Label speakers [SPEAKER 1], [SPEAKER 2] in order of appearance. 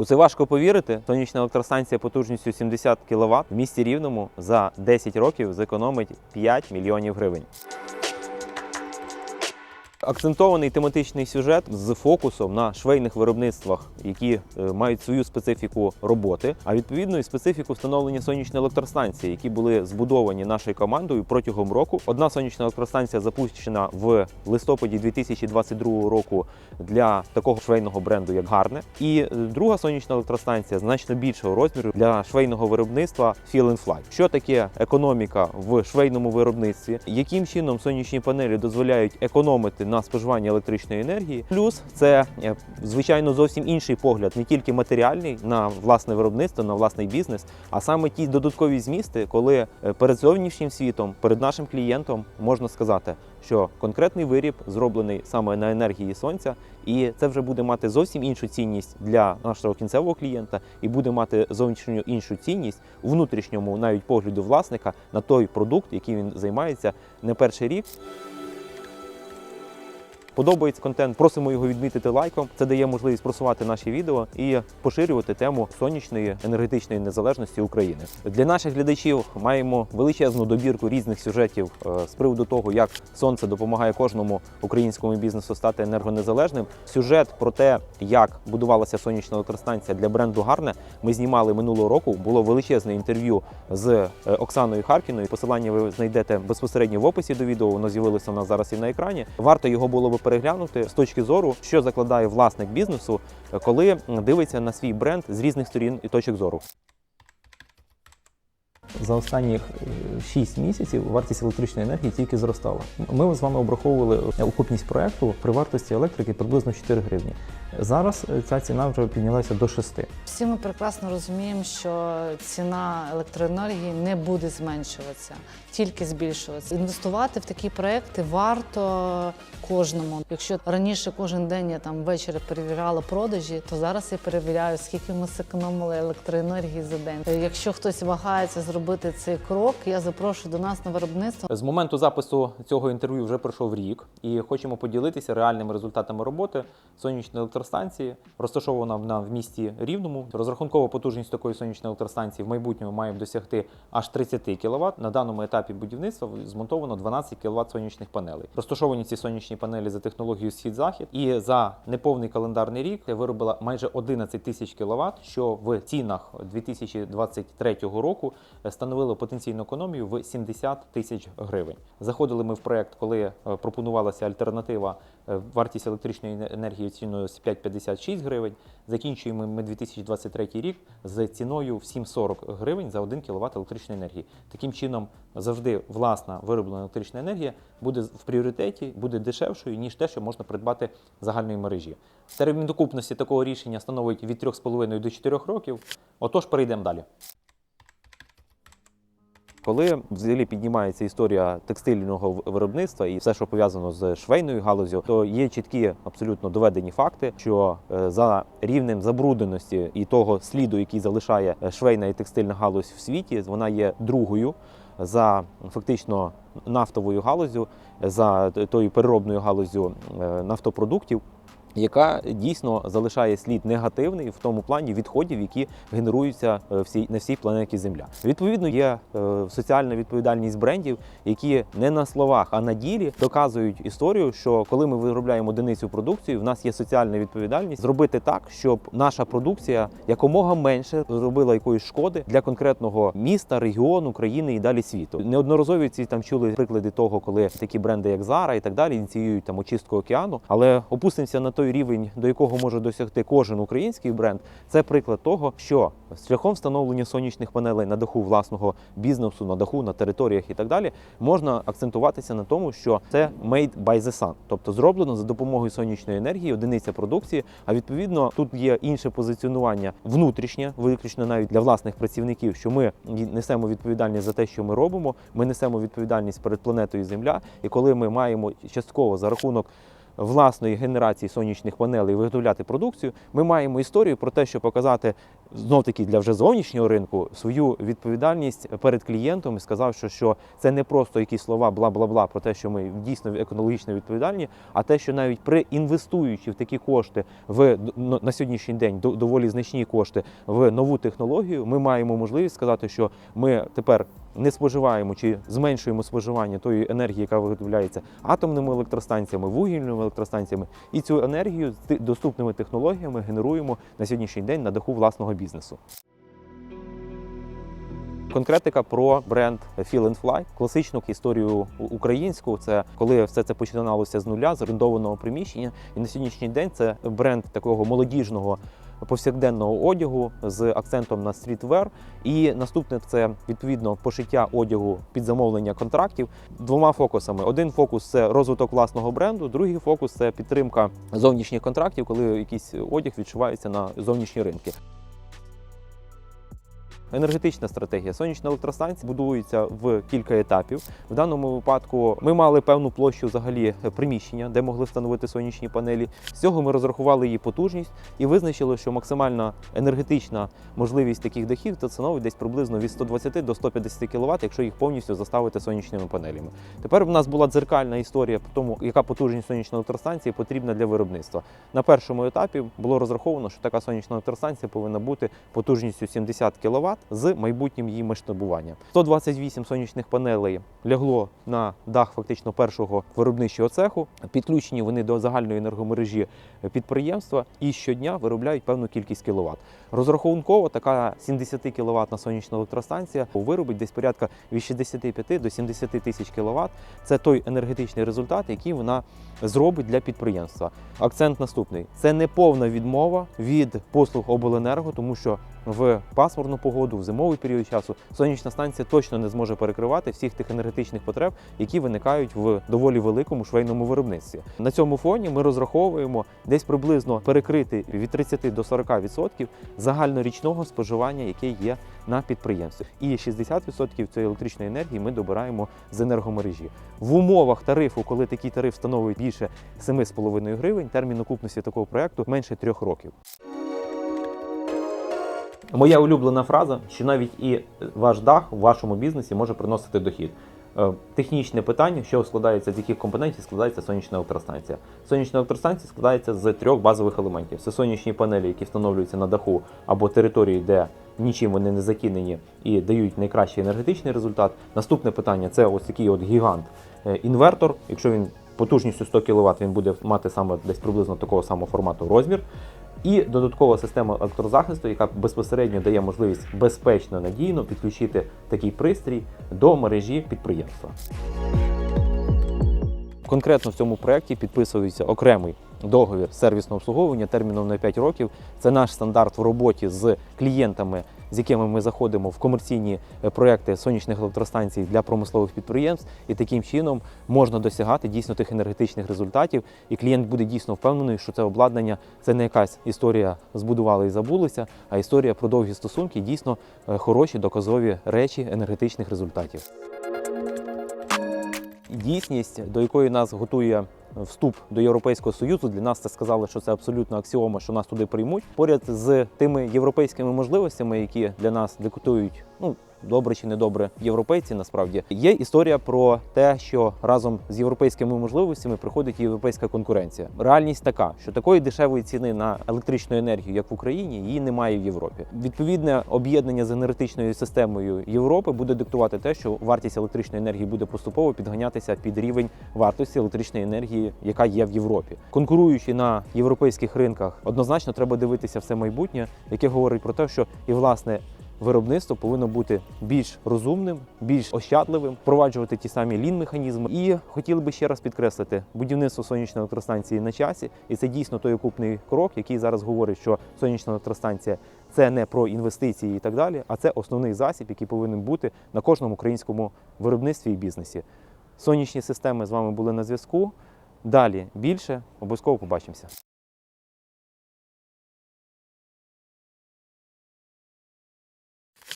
[SPEAKER 1] У це важко повірити. Сонячна електростанція потужністю 70 кВт в місті Рівному за 10 років зекономить 5 мільйонів гривень. Акцентований тематичний сюжет з фокусом на швейних виробництвах, які е, мають свою специфіку роботи, а відповідно і специфіку встановлення сонячної електростанції, які були збудовані нашою командою протягом року. Одна сонячна електростанція запущена в листопаді 2022 року для такого швейного бренду, як Гарне, і е, друга сонячна електростанція значно більшого розміру для швейного виробництва Feel and Fly. Що таке економіка в швейному виробництві? Яким чином сонячні панелі дозволяють економити на споживанні електричної енергії? Плюс це е, звичайно зовсім інший погляд, не тільки матеріальний на власне виробництво, на власний бізнес, а саме ті додаткові змісти, коли е, перед зовнішнім світом, перед нашим клієнтом можна сказати, що конкретний виріб зроблений саме на енергії сонця, і це вже буде мати зовсім іншу цінність для нашого кінцевого клієнта, і буде мати зовнішню іншу цінність у внутрішньому навіть погляду власника на той продукт, який він займається не перший рік. Подобається контент, просимо його відмітити лайком. Це дає можливість просувати наші відео і поширювати тему сонячної енергетичної незалежності України. Для наших глядачів маємо величезну добірку різних сюжетів е, з приводу того, як сонце допомагає кожному українському бізнесу стати енергонезалежним. Сюжет про те, як будувалася сонячна електростанція для бренду Гарне, ми знімали минулого року. Було величезне інтерв'ю з е, Оксаною Харкіною. Посилання ви знайдете безпосередньо в описі до відео. Воно з'явилося у нас зараз і на екрані. Варто його було би переглянути з точки зору, що закладає власник бізнесу, коли дивиться на свій бренд з різних сторін і точок зору.
[SPEAKER 2] За останні 6 місяців вартість електричної енергії тільки зростала. Ми з вами обраховували окупність проекту при вартості електрики приблизно 4 гривні. Зараз е, ця ціна вже піднялася до 6.
[SPEAKER 3] Всі ми прекрасно розуміємо, що ціна електроенергії не буде зменшуватися, тільки збільшуватися. Інвестувати в такі проекти варто кожному. Якщо раніше кожен день я там ввечері перевіряла продажі, то зараз я перевіряю, скільки ми зекономили електроенергії за день. Якщо хтось вагається зробити цей крок, я запрошую до нас на виробництво.
[SPEAKER 1] З моменту запису цього інтерв'ю вже пройшов рік, і хочемо поділитися реальними результатами роботи сонячної електростанції. Розташована вона в місті Рівному. Розрахункова потужність такої сонячної електростанції в майбутньому має досягти аж 30 кВт. На даному етапі будівництва змонтовано 12 кВт сонячних панелей. Розташовані ці сонячні панелі за технологією схід-захід, і за неповний календарний рік виробила майже 11 тисяч кВт, що в цінах 2023 року становило потенційну економію в 70 тисяч гривень. Заходили ми в проект, коли е, пропонувалася альтернатива е, вартість електричної енергії ціною з 5,56 гривень. Закінчуємо ми 2023 рік з ціною в 7,40 гривень за 1 кВт електричної енергії. Таким чином, завжди власна вироблена електрична енергія буде в пріоритеті, буде дешевшою ніж те, що можна придбати з загальної мережі. Термін докупності такого рішення становить від 3,5 до 4 років. Отож, перейдемо далі. Коли взагалі піднімається історія текстильного виробництва і все, що пов'язано з швейною галузю, то є чіткі абсолютно доведені факти, що е, за рівнем забрудненості і того сліду, який залишає е, швейна і текстильна галузь в світі, вона є другою за фактично нафтовою галузю, за тою переробною галузю е, нафтопродуктів яка дійсно залишає слід негативний в тому плані відходів, які генеруються е, всій на всій планеті Земля. Відповідно, є е, соціальна відповідальність брендів, які не на словах, а на ділі доказують історію, що коли ми виробляємо одиницю продукції, в нас є соціальна відповідальність зробити так, щоб наша продукція якомога менше зробила якоїсь шкоди для конкретного міста, регіону, країни і далі світу. Неодноразові ці там чули приклади того, коли такі бренди, як Zara і так далі, ініціюють там очистку океану, але опустимося на той рівень, до якого може досягти кожен український бренд. Це приклад того, що шляхом встановлення сонячних панелей на даху власного бізнесу, на даху, на територіях і так далі, можна акцентуватися на тому, що це made by the sun, тобто зроблено за допомогою сонячної енергії, одиниця продукції. А відповідно тут є інше позиціонування внутрішнє, виключно навіть для власних працівників, що ми несемо відповідальність за те, що ми робимо. Ми несемо відповідальність перед планетою Земля. І коли ми маємо частково за рахунок власної генерації сонячних панелей виготовляти продукцію, ми маємо історію про те, що показати знов таки для вже зовнішнього ринку свою відповідальність перед клієнтом і сказав, що, що це не просто якісь слова бла бла бла про те, що ми дійсно екологічно відповідальні, а те, що навіть при інвестуючи в такі кошти в на сьогоднішній день доволі значні кошти в нову технологію, ми маємо можливість сказати, що ми тепер не споживаємо чи зменшуємо споживання тої енергії, яка виготовляється атомними електростанціями, вугільними електростанціями, і цю енергію з доступними технологіями генеруємо на сьогоднішній день на даху власного бізнесу. Конкретика про бренд Feel and Fly, класичну історію українську. Це коли все це починалося з нуля, з орендованого приміщення. І на сьогоднішній день це бренд такого молодіжного повсякденного одягу з акцентом на стрітвер. І наступне це відповідно пошиття одягу під замовлення контрактів двома фокусами. Один фокус це розвиток власного бренду, другий фокус це підтримка зовнішніх контрактів, коли якийсь одяг відчувається на зовнішні ринки. Енергетична стратегія. Сонячна електростанція будується в кілька етапів. В даному випадку ми мали певну площу взагалі приміщення, де могли встановити сонячні панелі. З цього ми розрахували її потужність і визначили, що максимальна енергетична можливість таких дахів це становить десь приблизно від 120 до 150 кВт, якщо їх повністю заставити сонячними панелями. Тепер в нас була дзеркальна історія по тому, яка потужність сонячної електростанції потрібна для виробництва. На першому етапі було розраховано, що така сонячна електростанція повинна бути потужністю 70 кВт з майбутнім її масштабуванням. 128 сонячних панелей лягло на дах фактично першого виробничого цеху. Підключені вони до загальної енергомережі підприємства і щодня виробляють певну кількість кіловат. Розрахунково така 70 кВт сонячна електростанція виробить десь порядка від 65 до 70 тисяч кВт. Це той енергетичний результат, який вона зробить для підприємства. Акцент наступний: це не повна відмова від послуг обленерго, тому що в пасмурну погоду, в зимовий період часу сонячна станція точно не зможе перекривати всіх тих енергетичних потреб, які виникають в доволі великому швейному виробництві. На цьому фоні ми розраховуємо десь приблизно перекрити від 30 до 40% загальнорічного споживання, яке є на підприємстві. І 60% цієї електричної енергії ми добираємо з енергомережі. В умовах тарифу, коли такий тариф становить більше 7,5 гривень, термін окупності такого проекту менше 3 років. Моя улюблена фраза, що навіть і ваш дах в вашому бізнесі може приносити дохід. Е, Технічне питання, що складається з яких компонентів, складається сонячна електростанція. Сонячна електростанція складається з трьох базових елементів: це сонячні панелі, які встановлюються на даху або території, де нічим вони не закинені і дають найкращий енергетичний результат. Наступне питання це ось такий от гігант е, інвертор. Якщо він потужністю 100 кВт, він буде мати саме десь приблизно такого самого формату розмір. І додаткова система електрозахисту, яка безпосередньо дає можливість безпечно надійно підключити такий пристрій до мережі підприємства. Конкретно в цьому проєкті підписується окремий договір сервісного обслуговування терміном на 5 років. Це наш стандарт в роботі з клієнтами, з якими ми заходимо в комерційні е, проекти сонячних електростанцій для промислових підприємств, і таким чином можна досягати дійсно тих енергетичних результатів. І клієнт буде дійсно впевнений, що це обладнання це не якась історія збудували і забулися, а історія про довгі стосунки, дійсно е, хороші доказові речі енергетичних результатів. Дійсність, до якої нас готує вступ до Європейського Союзу, для нас це сказали, що це абсолютно аксіома, що нас туди приймуть. Поряд з тими європейськими можливостями, які для нас диктують, ну добре чи недобре, європейці насправді є історія про те, що разом з європейськими можливостями приходить європейська конкуренція. Реальність така, що такої дешевої ціни на електричну енергію, як в Україні, її немає в Європі. Відповідне об'єднання з енергетичною системою Європи буде диктувати те, що вартість електричної енергії буде поступово підганятися під рівень вартості електричної енергії, яка є в Європі. Конкуруючи на європейських ринках, однозначно треба дивитися все майбутнє, яке говорить про те, що і власне виробництво повинно бути більш розумним, більш ощадливим, впроваджувати ті самі лін-механізми. І хотіли би ще раз підкреслити, будівництво сонячної електростанції на часі, і це дійсно той окупний крок, який зараз говорить, що сонячна електростанція це не про інвестиції і так далі, а це основний засіб, який повинен бути на кожному українському виробництві і бізнесі. Сонячні системи з вами були на зв'язку. Далі більше обов'язково побачимося.